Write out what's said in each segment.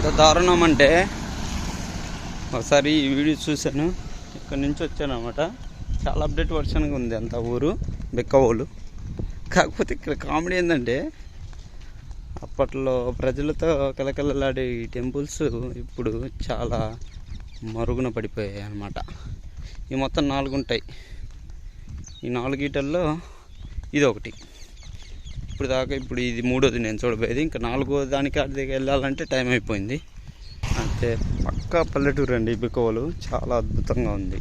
ఎంత దారుణం అంటే ఒకసారి ఈ వీడియో చూశాను. ఇక్కడ నుంచి వచ్చాను అనమాట చాలా అప్డేట్ వర్షన్గా ఉంది అంత ఊరు బెక్కవోలు కాకపోతే ఇక్కడ కామెడీ ఏంటంటే అప్పట్లో ప్రజలతో కలకలలాడే ఈ టెంపుల్స్ ఇప్పుడు చాలా మరుగున పడిపోయాయి అన్నమాట. ఈ మొత్తం నాలుగు ఉంటాయి ఈ నాలుగీటల్లో ఇది ఒకటి ఇప్పుడు దాకా ఇప్పుడు ఇది మూడోది నేను చూడబోయేది. ఇంకా నాలుగో దానికి అడిగి వెళ్ళాలంటే టైం అయిపోయింది. అంతే. పక్కా పల్లెటూరు అండి బికోవలు చాలా అద్భుతంగా ఉంది.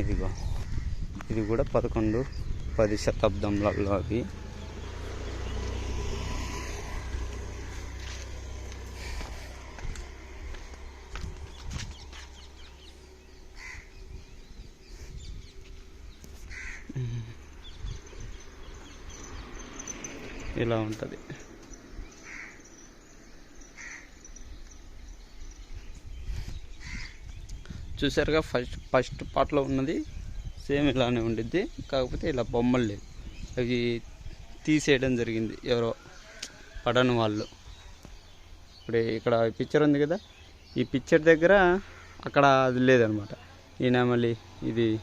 ఇదిగో. ఇది కూడా పదకొండు పది శతాబ్దంలలో అవి ఇలా ఉంటుంది. చూసారుగా ఫస్ట్ ఫస్ట్ పార్ట్లో ఉన్నది సేమ్ ఇలానే ఉండిద్ది. కాకపోతే ఇలా బొమ్మలు లేవు. అవి తీసేయడం జరిగింది ఎవరో పడని వాళ్ళు. ఇప్పుడు ఇక్కడ పిక్చర్ ఉంది కదా? ఈ పిక్చర్ దగ్గర అక్కడ అది లేదనమాట. ఈ మళ్ళీ ఇది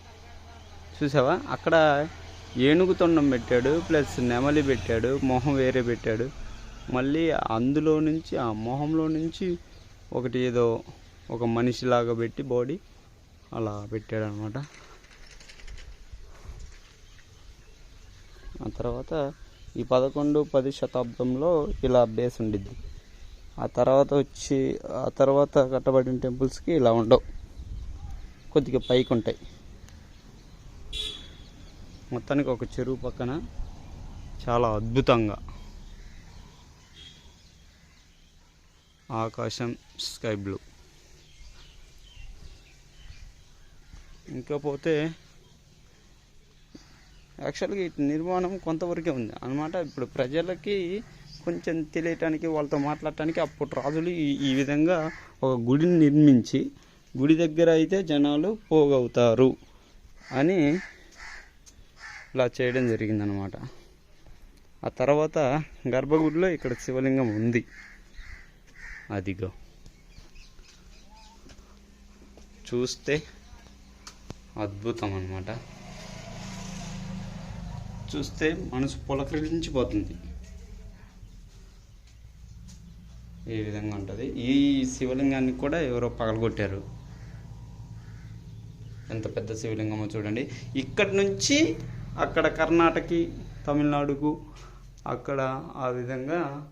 చూసావా? అక్కడ ఏనుగు తొండం పెట్టాడు ప్లస్ నెమలి పెట్టాడు మొహం వేరే పెట్టాడు. మళ్ళీ అందులో నుంచి ఆ మొహంలో నుంచి ఒకటి ఏదో ఒక మనిషిలాగా పెట్టి బాడీ అలా పెట్టాడు అనమాట ఆ తర్వాత ఈ పదకొండు పది శతాబ్దంలో ఇలా బేస్ ఉండిద్ది. ఆ తర్వాత వచ్చి ఆ తర్వాత కట్టబడిన టెంపుల్స్కి ఇలా ఉండవు. కొద్దిగా పైకి ఉంటాయి మొత్తానికి ఒక చెరువు పక్కన చాలా అద్భుతంగా ఆకాశం స్కై బ్లూ. ఇంకా పోతే యాక్చువల్గా ఇటు నిర్మాణం కొంతవరకే ఉంది. అనమాట ఇప్పుడు ప్రజలకి కొంచెం తెలియటానికి వాళ్ళతో మాట్లాడటానికి అప్పుడు రాజులు ఈ విధంగా ఒక గుడిని నిర్మించి గుడి దగ్గర అయితే జనాలు పోగవుతారు అని ఇలా చేయడం జరిగిందనమాట ఆ తర్వాత గర్భగుడిలో ఇక్కడ శివలింగం ఉంది. అదిగో. చూస్తే అద్భుతం అన్నమాట చూస్తే మనసు పులకరించిపోతుంది. ఏ విధంగా ఉంటుంది? ఈ శివలింగాన్ని కూడా ఎవరో పగలగొట్టారు. ఎంత పెద్ద శివలింగమో చూడండి. ఇక్కడి నుంచి అక్కడ కర్ణాటకకి తమిళనాడుకు అక్కడ ఆ విధంగా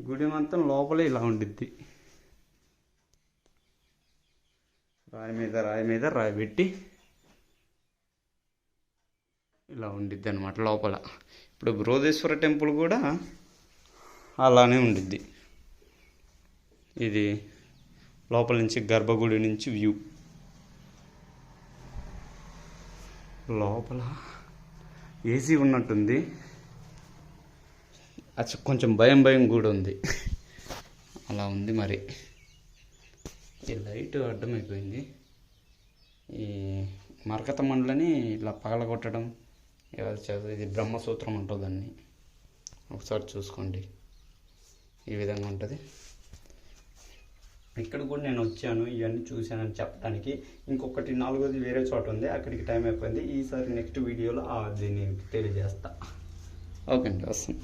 గుడి మొత్తం లోపలే ఇలా ఉండిద్ది. రాయి మీద రాయి మీద రాయి పెట్టి ఇలా ఉండిద్ది అనమాట లోపల. ఇప్పుడు బృహదేశ్వర టెంపుల్ కూడా అలానే ఉండిద్ది. ఇది లోపల నుంచి గర్భగుడి నుంచి వ్యూ. లోపల ఏసీ ఉన్నట్టుంది. అచ్చ కొంచెం భయం భయం కూడా ఉంది. అలా ఉంది మరి. ఈ లైట్ అడ్డమైపోయింది. ఈ మరకత మండలని ఇలా పగలగొట్టడం ఎవరు చదువు ఇది బ్రహ్మసూత్రం ఉంటుందని ఒకసారి చూసుకోండి. ఈ విధంగా ఉంటుంది. ఇక్కడ కూడా నేను వచ్చాను ఇవన్నీ చూశానని చెప్పడానికి. ఇంకొకటి నాలుగోది వేరే చోట ఉంది అక్కడికి టైం అయిపోయింది. ఈసారి నెక్స్ట్ వీడియోలో అది నేను తెలియజేస్తా. ఓకే అండి వస్తాను.